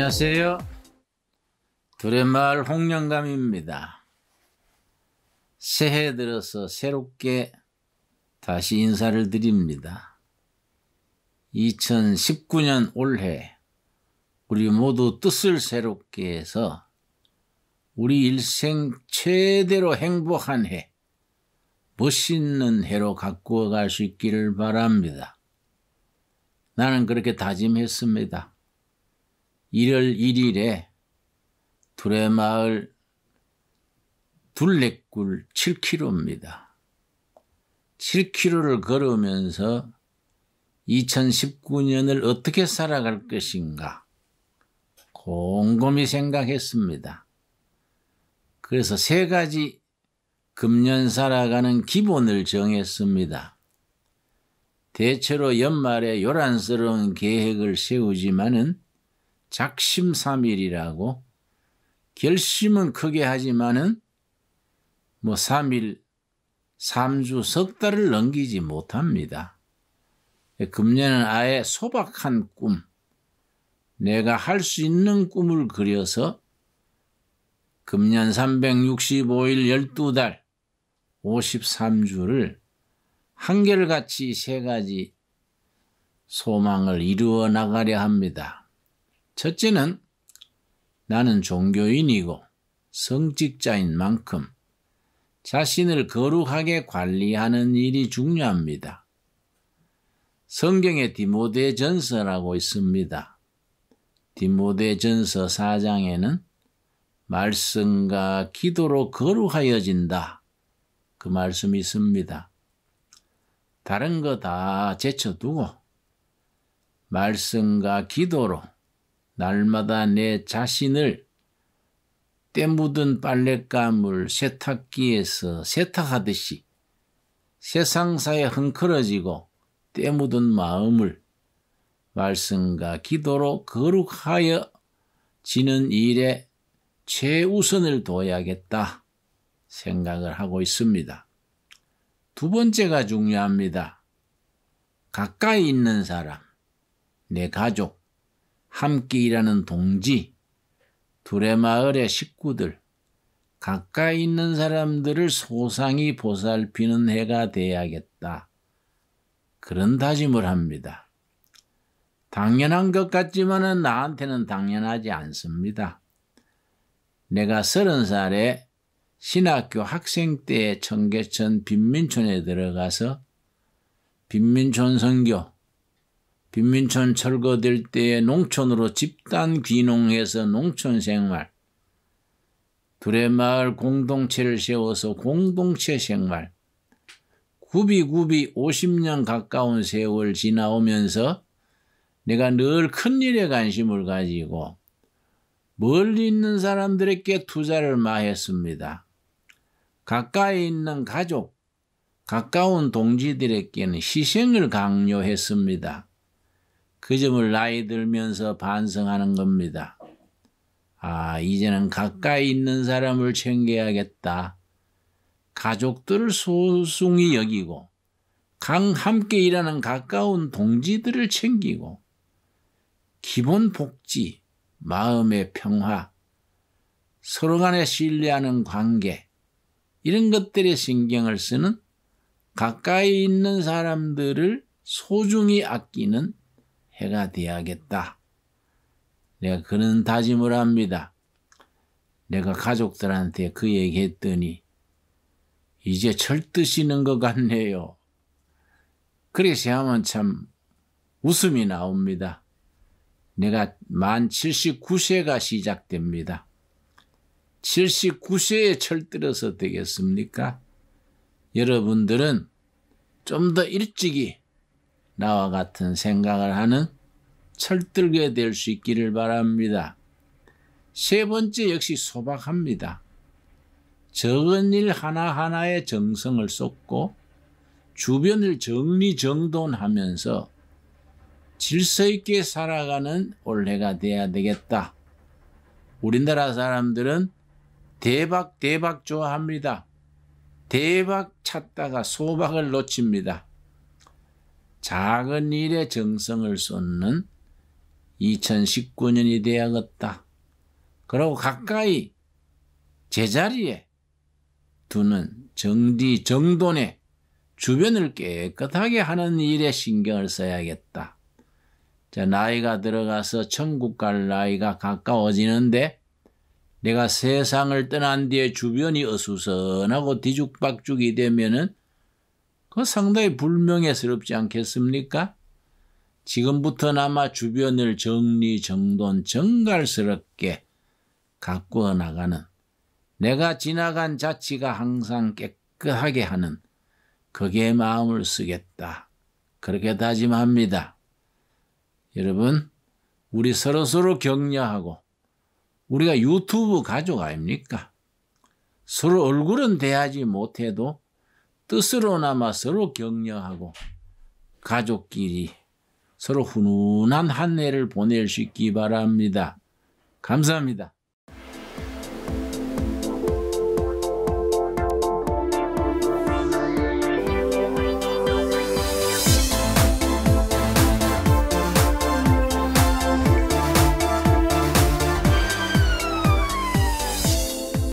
안녕하세요. 두레마을 홍영감입니다. 새해 들어서 새롭게 다시 인사를 드립니다. 2019년 올해 우리 모두 뜻을 새롭게 해서 우리 일생 최대로 행복한 해, 멋있는 해로 가꾸어 갈 수 있기를 바랍니다. 나는 그렇게 다짐했습니다. 1월 1일에 두레마을 둘레굴 7km입니다. 7km를 걸으면서 2019년을 어떻게 살아갈 것인가 곰곰이 생각했습니다. 그래서 세 가지 금년 살아가는 기본을 정했습니다. 대체로 연말에 요란스러운 계획을 세우지만은 작심삼일이라고 결심은 크게 하지만은 뭐 3일, 3주, 석 달을 넘기지 못합니다. 금년은 아예 소박한 꿈, 내가 할 수 있는 꿈을 그려서 금년 365일 12달 53주를 한결같이 세 가지 소망을 이루어 나가려 합니다. 첫째는 나는 종교인이고 성직자인 만큼 자신을 거룩하게 관리하는 일이 중요합니다. 성경에 디모데 전서라고 있습니다. 디모데 전서 4장에는 말씀과 기도로 거룩하여진다. 그 말씀이 있습니다. 다른 거 다 제쳐두고 말씀과 기도로 날마다 내 자신을 때 묻은 빨랫감을 세탁기에서 세탁하듯이 세상사에 흥크러지고 때 묻은 마음을 말씀과 기도로 거룩하여 지는 일에 최우선을 둬야겠다 생각을 하고 있습니다. 두 번째가 중요합니다. 가까이 있는 사람, 내 가족, 함께 일하는 동지, 둘의 마을의 식구들, 가까이 있는 사람들을 소상히 보살피는 해가 돼야겠다. 그런 다짐을 합니다. 당연한 것 같지만은 나한테는 당연하지 않습니다. 내가 서른 살에 신학교 학생 때 청계천 빈민촌에 들어가서 빈민촌 선교, 빈민촌 철거될 때에 농촌으로 집단 귀농해서 농촌 생활, 둘의 마을 공동체를 세워서 공동체 생활, 구비구비 50년 가까운 세월 지나오면서 내가 늘 큰일에 관심을 가지고 멀리 있는 사람들에게 투자를 마했습니다. 가까이 있는 가족, 가까운 동지들에게는 희생을 강요했습니다. 그 점을 나이 들면서 반성하는 겁니다. 아, 이제는 가까이 있는 사람을 챙겨야겠다. 가족들을 소중히 여기고, 강 함께 일하는 가까운 동지들을 챙기고, 기본 복지, 마음의 평화, 서로 간에 신뢰하는 관계, 이런 것들에 신경을 쓰는 가까이 있는 사람들을 소중히 아끼는 해가 되어야겠다. 내가 그런 다짐을 합니다. 내가 가족들한테 그 얘기 했더니 이제 철드시는 것 같네요. 그래서 하면 참 웃음이 나옵니다. 내가 만 79세가 시작됩니다. 79세에 철들어서 되겠습니까? 여러분들은 좀 더 일찍이 나와 같은 생각을 하는 철들게 될 수 있기를 바랍니다. 세 번째 역시 소박합니다. 적은 일 하나하나에 정성을 쏟고 주변을 정리정돈하면서 질서 있게 살아가는 올해가 돼야 되겠다. 우리나라 사람들은 대박 대박 좋아합니다. 대박 찾다가 소박을 놓칩니다. 작은 일에 정성을 쏟는 2019년이 되야겠다. 그리고 가까이 제자리에 두는 정디 정돈에 주변을 깨끗하게 하는 일에 신경을 써야겠다. 자, 나이가 들어가서 천국 갈 나이가 가까워지는데 내가 세상을 떠난 뒤에 주변이 어수선하고 뒤죽박죽이 되면은 그 상당히 불명예스럽지 않겠습니까? 지금부터나마 주변을 정리, 정돈, 정갈스럽게 가꾸어 나가는 내가 지나간 자치가 항상 깨끗하게 하는 거기에 마음을 쓰겠다. 그렇게 다짐합니다. 여러분, 우리 서로서로 격려하고 우리가 유튜브 가족 아닙니까? 서로 얼굴은 대하지 못해도 뜻으로나마 서로 격려하고 가족끼리 서로 훈훈한 한 해를 보낼 수 있기 바랍니다. 감사합니다.